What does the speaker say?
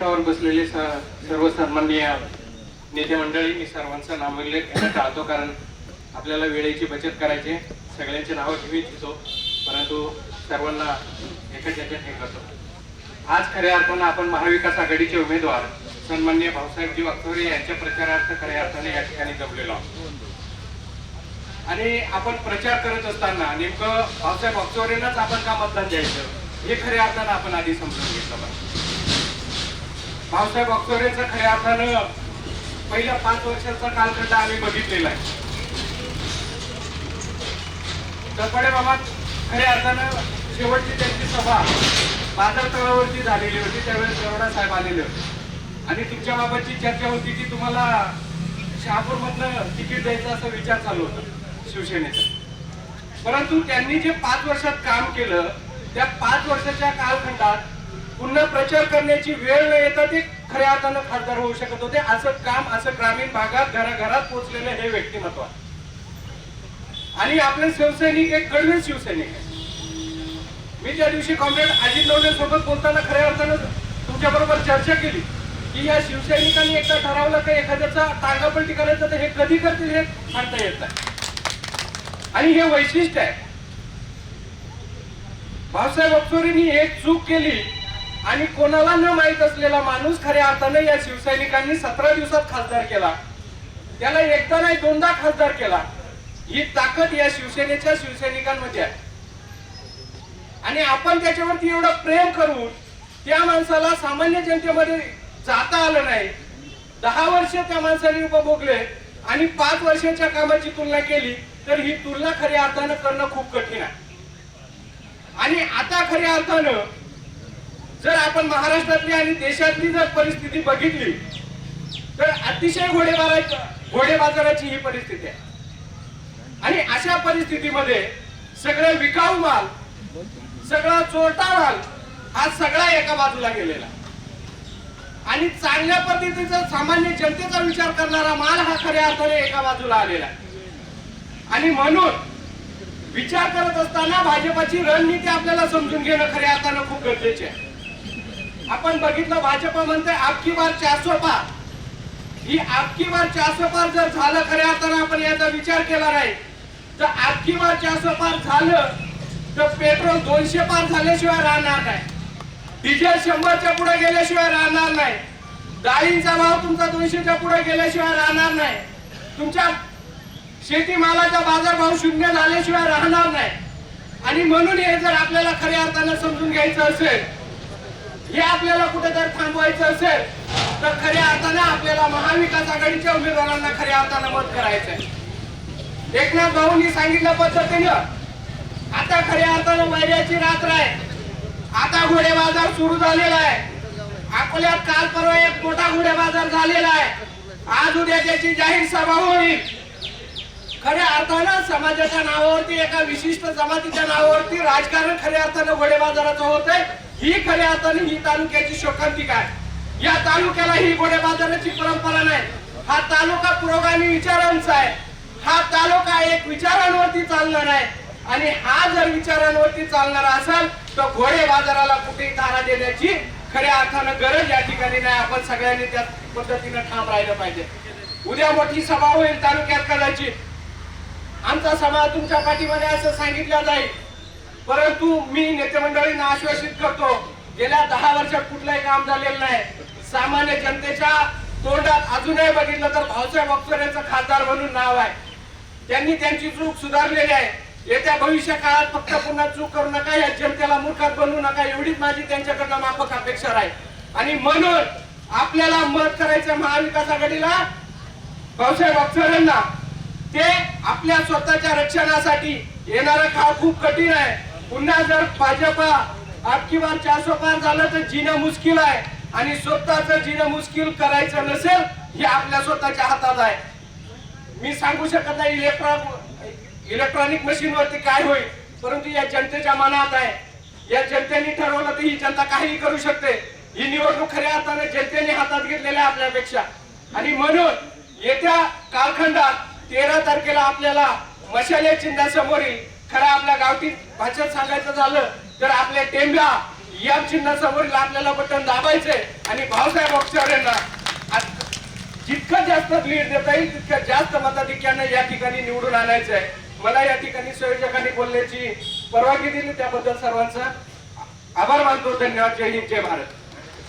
बसलेले सर्व सन्माननीय नेते मंडळी मी सर्वांचं नामोल्लेख घेणं टाळतो कारण आपल्याला वेळेची बचत करायची सगळ्यांची नावं घेऊ इच्छितो परंतु सर्वांना एकच याच्यात हे करतो. आज खऱ्या अर्थानं आपण महाविकास आघाडीचे उमेदवार सन्माननीय भाऊसाहेबजी वागचौरे यांच्या प्रचारार्थ खऱ्या अर्थाने या ठिकाणी जमलेलो आहोत. आणि आपण प्रचार करत असताना नेमकं भाऊसाहेब वागचौरेंनाच आपण का मतदान द्यायचं? हे खऱ्या अर्थानं आपण आधी समजून घेतलं पाहिजे. भाऊसाहेब अक्षरेचा खऱ्या अर्थानं पहिल्या पाच वर्षाचा कालखंड आम्ही बघितलेला आहे. दपडे बाबा खऱ्या अर्थानं शेवटची त्यांची सभा बाजार तळावरती झालेली होती त्यावेळेस गरुडा साहेब आलेले होते. आणि तुमच्याबाबतची चर्चा होती की तुम्हाला शहापूरमधनं तिकीट द्यायचा असा विचार चालू होता शिवसेनेचा. परंतु त्यांनी जे पाच वर्षात काम केलं त्या पाच वर्षाच्या कालखंडात पुन्हा प्रचार करण्याची वेळ न येता ते खऱ्या अर्थानं खासदार होऊ शकत होते. असं काम असं ग्रामीण भागात घराघरात पोहोचलेलं हे व्यक्तिमत्व आणि आपले शिवसैनिक एक कडवे शिवसैनिक आहे. मी त्या दिवशी कॉम्रेड अजित नवले सोबत बोलताना खऱ्या अर्थानं तुमच्या बरोबर चर्चा केली की या शिवसैनिकांनी एकदा ठरवलं का एखाद्याचा टांगापलटी करायचं तर हे कधी करतील हे सांगता येत नाही. आणि हे वैशिष्ट्य आहे. भाऊसाहेब अक्षोरींनी एक चूक केली आणि कोणाला न माहीत असलेला माणूस खऱ्या अर्थाने या शिवसैनिकांनी सतरा दिवसात खासदार केला. त्याला एकदा नाही दोनदा खासदार केला. ही ताकद या शिवसेनेच्या शिवसैनिकांमध्ये आहे. आणि आपण त्याच्यावरती एवढं प्रेम करून त्या माणसाला सामान्य जनतेमध्ये जाता आलं नाही. दहा वर्ष त्या माणसाने उपभोगले आणि पाच वर्षाच्या कामाची तुलना केली तर ही तुलना खऱ्या अर्थानं करणं खूप कठीण आहे. आणि आता खऱ्या अर्थानं जर आपण महाराष्ट्रातली आणि देशातली जर परिस्थिती बघितली तर अतिशय घोडेबारा घोडेबाजाराची ही परिस्थिती आहे. आणि अशा परिस्थितीमध्ये सगळे विकाऊ माल सगळा चोरटा माल हा सगळा एका बाजूला गेलेला आणि चांगल्या पद्धतीचा सामान्य जनतेचा विचार करणारा माल हा खऱ्या अर्थाने एका बाजूला आलेला आणि म्हणून विचार करत असताना भाजपाची रणनीती आपल्याला समजून घेणं खऱ्या अर्थानं खूप गरजेचे आहे. आपण बघितलं भाजप म्हणते आपकी बार चारसो पार. ही आपकी बार चारसो पार जर झालं खऱ्या अर्थानं आपण याचा विचार केला नाही. तर आपकी बार चारसो पार झालं तर पेट्रोल दोनशे पार झाल्याशिवाय राहणार नाही. डिझेल शंभरच्या पुढे गेल्याशिवाय राहणार नाही. डाळींचा भाव तुमचा दोनशेच्या पुढे गेल्याशिवाय राहणार नाही. तुमच्या शेतीमालाचा बाजारभाव शून्य झाल्याशिवाय राहणार नाही. आणि म्हणून हे जर आपल्याला खऱ्या अर्थानं समजून घ्यायचं असेल हे आपल्याला कुठे जर थांबवायचं असेल तर खऱ्या अर्थानं आपल्याला महाविकास आघाडीच्या उमेदवारांना खऱ्या अर्थानं मत करायचंय. एकनाथ भाऊंनी सांगितल्या पद्धतीनं आता खऱ्या अर्थानं वैर्याची रात्र आहे. आता घोडे बाजार सुरू झालेला आहे. अकोल्यात काल परवा एक मोठा घोडे बाजार झालेला आहे. आज उद्या त्याची जाहीर सभा होईल. खऱ्या अर्थानं समाजाच्या नावावरती एका विशिष्ट जमातीच्या नावावरती राजकारण खऱ्या अर्थानं घोडे बाजाराचं होत आहे ही खऱ्या अर्थाने ही तालुक्याची शोकांतिका आहे या तालुक्याला ही घोडे बाजाराची परंपरा नाही. हा तालुका पुरोगामी विचारांचा आहे. हा तालुका एक विचारांवरती चालणार आहे. आणि हा जर विचारांवरती चालणार असेल तर घोडे बाजाराला कुठेही तारा देण्याची खऱ्या अर्थानं गरज या ठिकाणी नाही. आपण सगळ्यांनी त्या पद्धतीनं ठाम राहिलं पाहिजे. उद्या मोठी सभा होईल तालुक्यात कदाचित. आमचा सभा तुमच्या पाठीमध्ये असं सांगितलं जाईल. परंतु मी नेते आश्वासित करतो गेल्या दहा वर्षात कुठलंही काम झालेलं नाही. सामान्य जनतेच्या तोंडात अजूनही बघितलं तर भाऊसाहेब अक्षरेचं खासदार म्हणून नाव आहे. त्यांनी त्यांची चूक सुधारलेली आहे. येत्या भविष्य काळात फक्त पुन्हा चूक करू नका या जनतेला मूर्खात बनवू नका एवढीच माझी त्यांच्याकडनं माफक अपेक्षा आहे आणि म्हणून आपल्याला मत करायचं महाविकास आघाडीला भाऊसाहेब अक्षरेंना ते आपल्या स्वतःच्या रक्षणासाठी येणारा काळ खूप कठीण आहे. पुन्हा जर भाजपा आपकी बार चारशे पार झालं तर जिणं मुश्किल आहे. आणि स्वतःच जिणं मुश्किल करायचं नसेल हे आपल्या स्वतःच्या हातात आहे. मी सांगू शकत नाही इलेक्ट्रॉनिक इलेक्ट्रॉनिक मशीन वरती काय होईल परंतु या जनतेच्या मनात आहे. या जनतेने ठरवलं तर ही जनता काहीही करू शकते. ही निवडणूक खऱ्या अर्थाने जनतेने हातात घेतलेल्या आपल्यापेक्षा. आणि म्हणून येत्या कालखंडात तेरा तारखेला आपल्याला मशाले चिन्हासमोरील खरं आपल्या गावठी भाषेत सांगायचं झालं तर आपल्या टेंब्या या चिन्हासमोरील आपल्याला बटन दाबायचंय आणि भाऊसाहेब अक्षर यांना जितकं जास्त लीड देता येईल तितक्या जास्त मताधिक्यानं या ठिकाणी निवडून आणायचं आहे मला या ठिकाणी संयोजकांनी बोलण्याची परवानगी दिली त्याबद्दल सर्वांचा आभार मानतो. धन्यवाद. जय हिंद जय भारत.